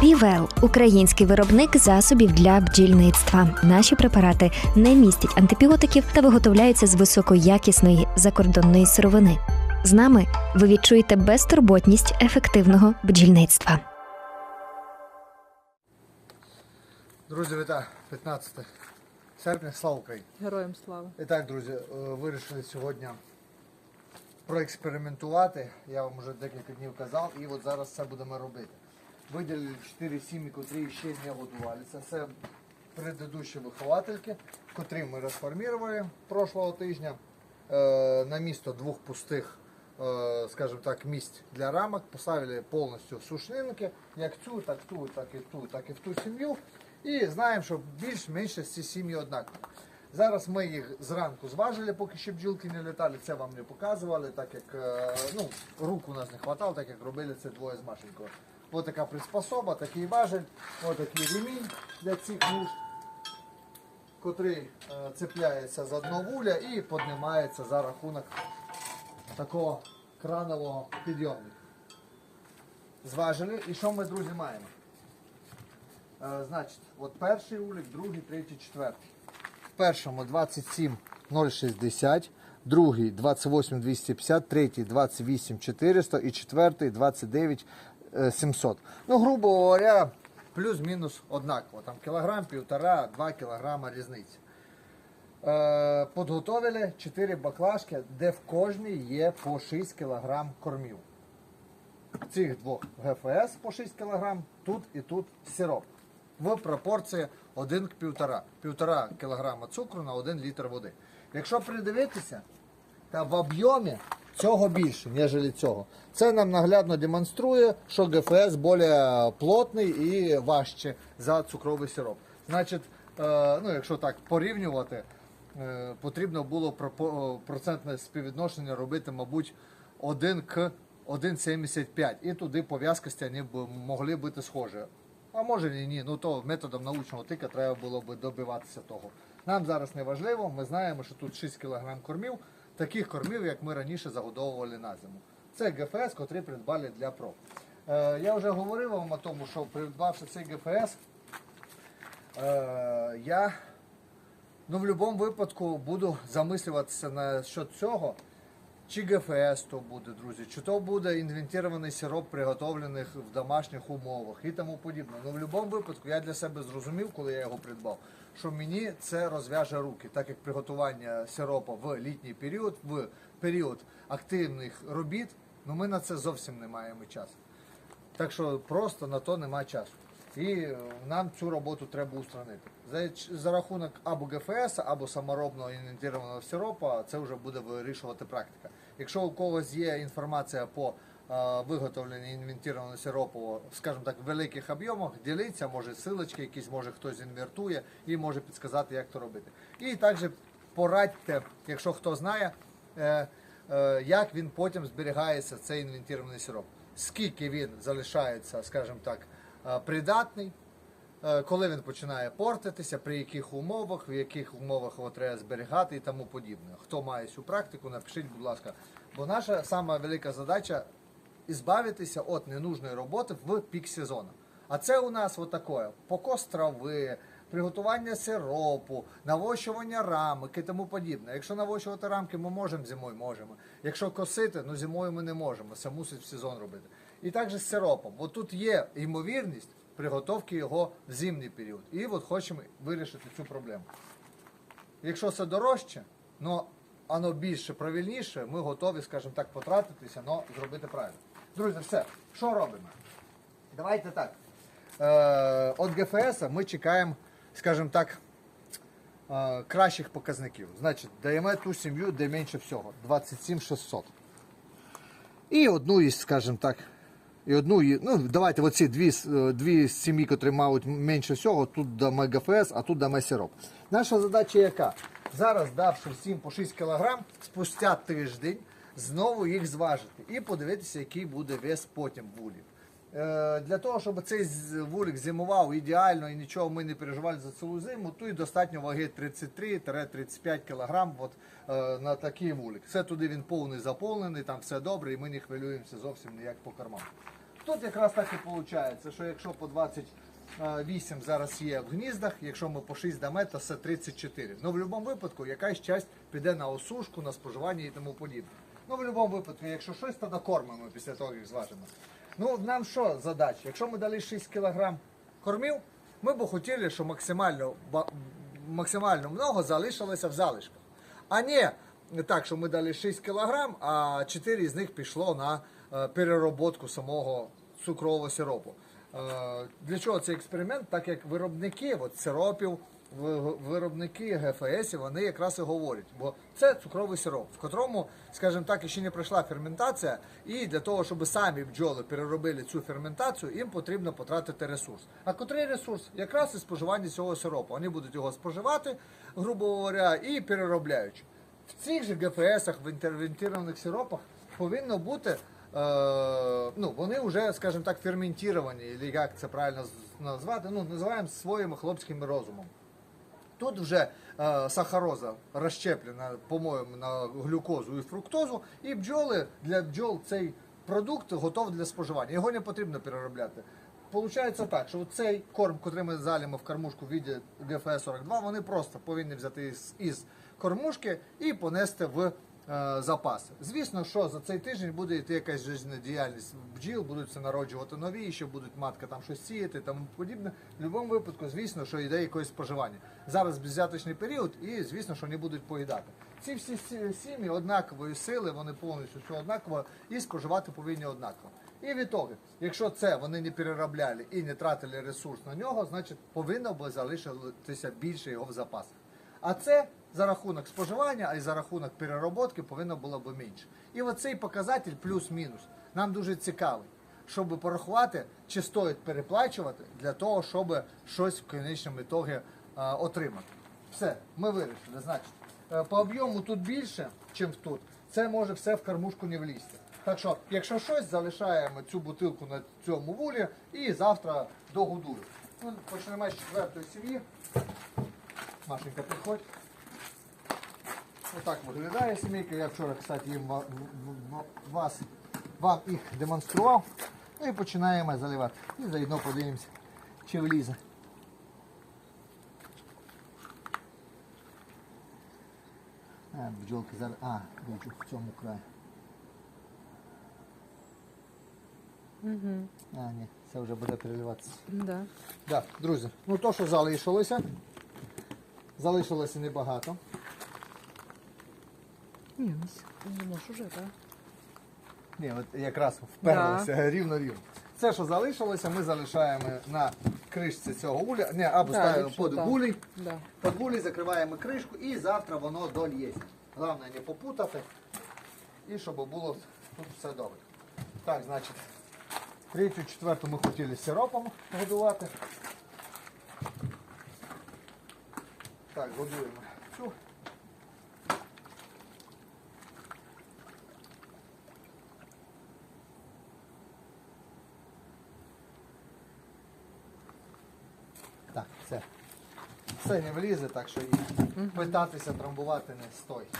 Півел український виробник засобів для бджільництва. Наші препарати не містять антибіотиків та виготовляються з високоякісної закордонної сировини. З нами ви відчуєте безтурботність ефективного бджільництва. Друзі, вітаю! 15 серпня, слава Україні! Героям слава. І так, друзі, е, вирішили сьогодні проекспериментувати. Я вам вже декілька днів казав, і от зараз це будемо робити. Виділили 4 сім'ї, котрі ще не годувалися. Це предыдущі виховательки, котрі ми розформували прошлого тижня е, на місто двох пустих, е, скажімо так, місць для рамок. Поставили повністю сушнинки, як цю, так ту, так і ту, так і в ту сім'ю. І знаємо, що більш-менш ці сім'ї однакові. Зараз ми їх зранку зважили, поки ще бджілки не літали, це вам не показували, так як е, ну, рук у нас не хватало, так як робили це двоє з Машенькою. Ось така приспособа, такий важель, ось такий ремінь для цих муж, котрий е, цепляється з одного вуля і піднімається за рахунок такого кранового підйомника. Зважили. І що ми, друзі, маємо? Е, значить, от перший улік, другий, третій, четвертий. В першому 27,060, другий 28,250, третій 28,400 і четвертий 29,700. Ну, грубо говоря, плюс-мінус однаково. Там кілограм, півтора, два кілограма різниці. Е, Подготовили 4 баклажки, де в кожній є по 6 кілограм кормів. Цих двох ГФС по 6 кг, тут і тут сироп. В пропорції 1 к 1,5. 1,5 кг цукру на 1 літр води. Якщо придивитися, та в об'ємі цього більше, ніж цього. Це нам наглядно демонструє, що ГФС більш плотний і важче за цукровий сироп. Значить, е, ну, якщо так порівнювати, е, потрібно було процентне співвідношення робити, мабуть, 1 к 1,75. І туди по в'язкості вони б могли бути схожі. А може і ні, ну то методом научного тика треба було б добиватися того. Нам зараз не важливо, ми знаємо, що тут 6 кг кормів, таких кормів, як ми раніше загодовували на зиму. Це ГФС, котрий придбали для ПРО. Е, я вже говорив вам о тому, що придбавши цей ГФС, е, я ну, в будь-якому випадку буду замислюватися на що цього. Чи ГФС то буде, друзі, чи то буде інвентований сироп, приготовлений в домашніх умовах і тому подібне. Ну в будь-якому випадку я для себе зрозумів, коли я його придбав, що мені це розв'яже руки, так як приготування сиропа в літній період, в період активних робіт, ну ми на це зовсім не маємо часу. Так що просто на то немає часу. І нам цю роботу треба устранити. За, за рахунок або ГФС, або саморобного інвентованого сиропа, це вже буде вирішувати практика. Якщо у когось є інформація по е, виготовленню інвентованого сиропу, скажімо так, в великих об'ємах, діліться, може силочки якісь, може хтось інвертує і може підсказати, як то робити. І також порадьте, якщо хто знає, е, е, як він потім зберігається, цей інвентований сироп. Скільки він залишається, скажімо так, придатний, коли він починає портитися, при яких умовах, в яких умовах його треба зберігати і тому подібне. Хто має цю практику, напишіть, будь ласка. Бо наша сама велика задача ізбавитися від ненужної роботи в пік сезону. А це у нас отаке, покос трави, приготування сиропу, навощування рамок і тому подібне. Якщо навощувати рамки ми можемо зимою, можемо. Якщо косити, ну зимою ми не можемо. Це мусить в сезон робити. І також з сиропом. От тут є ймовірність приготовки його в зимній період. І от хочемо вирішити цю проблему. Якщо це дорожче, ну воно більше правильніше, ми готові, скажімо так, потратитися, але зробити правильно. Друзі, все, що робимо? Давайте так. Е, От ГФС ми чекаємо, скажімо так, е, кращих показників. Значить, даємо ту сім'ю, де менше всього 27 600. І одну із, скажімо так, і одну, і- ну давайте оці дві, е, дві сім'ї, які мають менше всього, тут дамо ГФС, а тут дамо сироп. Наша задача яка? Зараз, давши всім по 6 кг, спустя тиждень знову їх зважити і подивитися, який буде вес потім вулів. Е, Для того, щоб цей вулик зимував ідеально і нічого ми не переживали за цілу зиму, і достатньо ваги 33-35 кг от, е, на такий вулик. Все туди він повний заповнений, там все добре, і ми не хвилюємося зовсім ніяк по кормам. тут якраз так і виходить, що якщо по 28 зараз є в гніздах, якщо ми по 6 дамо, то це 34. Ну в будь-якому випадку якась часть піде на осушку, на споживання і тому подібне. Ну в будь-якому випадку, якщо щось, то накормимо після того, як зважимо. Ну нам що задача? Якщо ми дали 6 кг кормів, ми б хотіли, щоб максимально, максимально много залишилося в залишках. А не так, що ми дали 6 кг, а 4 з них пішло на е, перероботку самого цукрового сиропу. Е, Для чого цей експеримент? Так як виробники от, сиропів, виробники ГФС, вони якраз і говорять, бо це цукровий сироп, в котрому, скажімо так, ще не пройшла ферментація, і для того, щоб самі бджоли переробили цю ферментацію, їм потрібно потратити ресурс. А котрий ресурс? Якраз і споживання цього сиропу. Вони будуть його споживати, грубо говоря, і переробляючи. В цих же ГФСах, в інтервентованих сиропах повинно бути, е, ну, вони вже, скажімо так, ферментовані, або як це правильно назвати, ну, називаємо своїм хлопським розумом. Тут вже е, сахароза розщеплена, по-моєму, на глюкозу і фруктозу, і бджоли для бджол цей продукт готовий для споживання. Його не потрібно переробляти. Получається так, що цей корм, котрий ми залімо в кормушку в віді ГФС-42, вони просто повинні взяти із, із кормушки і понести в запаси. Звісно, що за цей тиждень буде йти якась жизнедіяльність бджіл, будуть все народжувати нові, ще будуть матка там щось сіяти і тому подібне. В будь-якому випадку, звісно, що йде якесь споживання. Зараз беззяточний період, і звісно, що вони будуть поїдати. Ці всі сім'ї однакової сили, вони повністю все однаково і споживати повинні однаково. І відтоді, якщо це вони не переробляли і не тратили ресурс на нього, значить повинно би залишитися більше його в запасах. А це за рахунок споживання, а й за рахунок перероботки повинно було б менше. І оцей показатель плюс-мінус нам дуже цікавий, щоб порахувати, чи стоїть переплачувати для того, щоб щось в кінечному ітогі е, отримати. Все, ми вирішили. Значить, е, по об'єму тут більше, ніж тут. Це може все в кормушку не влізти. Так що, якщо щось, залишаємо цю бутилку на цьому вулі і завтра догодую. Ну, почнемо з четвертої сім'ї. Машенька, підходь. Отак виглядає сімейка. Я вчора, кстати, їм вас, вам їх демонстрував. Ну і починаємо заливати. І заодно подивимося, чи влізе. А, бджолки зараз. А, бачу в цьому краї. Угу. А, ні, це вже буде переливатися. Да. Так, друзі, ну то, що залишилося, залишилося небагато. Ні, ну с- ну, може уже, так. Ні, от якраз вперлося рівно-рівно. Це, що залишилося, ми залишаємо на кришці цього гуля. Не, або Да, ставимо якщо під так. Да. Під гулей закриваємо кришку і завтра воно дольється. Головне не попутати. І щоб було тут все добре. Так, значить, третю, четверту ми хотіли сиропом годувати. Так, годуємо цю. Так, все. Все не влізе, так що і питатися трамбувати не стоїть.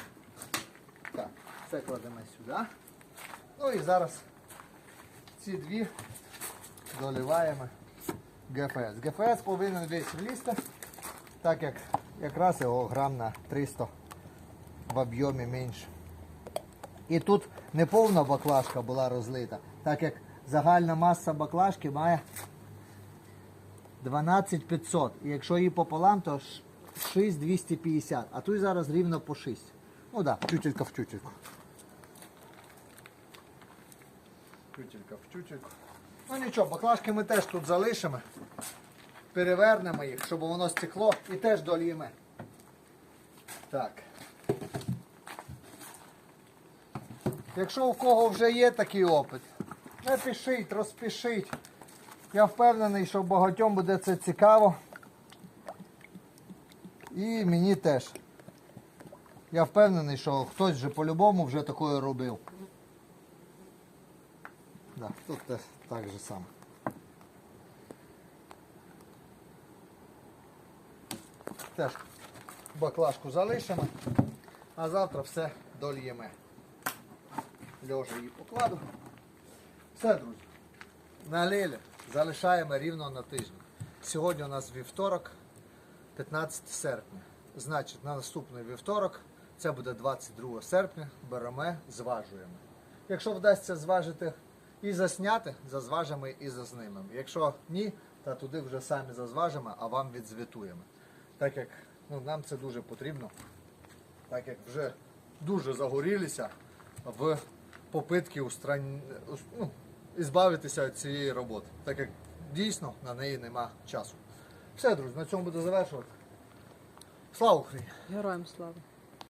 Так, це кладемо сюди. Ну і зараз ці дві доливаємо ГФС. ГФС повинен весь влізти, так як якраз його грам на 300 в об'ємі менше. І тут не повна баклажка була розлита, так як загальна маса баклажки має 12500. І якщо її пополам, то 6250. А тут зараз рівно по 6. Ну так, да, тютелька в тютельку. Тютелька в тютельку. Ну нічого, баклажки ми теж тут залишимо. Перевернемо їх, щоб воно стекло і теж дольємо. Так. Якщо у кого вже є такий опит, напишіть, розпишіть. Я впевнений, що багатьом буде це цікаво. І мені теж. Я впевнений, що хтось вже по-любому вже такое робив. Да, тут теж так же само. Теж баклажку залишимо, а завтра все дольємо. Льожа її покладу. Все, друзі. На Лелі залишаємо рівно на тиждень. Сьогодні у нас вівторок, 15 серпня. Значить, на наступний вівторок, це буде 22 серпня, беремо, зважуємо. Якщо вдасться зважити і засняти, зазважимо і зазнімемо. Якщо ні, то туди вже самі зазважимо, а вам відзвітуємо. Так як ну, нам це дуже потрібно, так як вже дуже загорілися в попитки устран... ну, ізбавитися від цієї роботи, так як дійсно на неї нема часу. Все, друзі, на цьому буду завершувати. Слава Україні! Героям слава.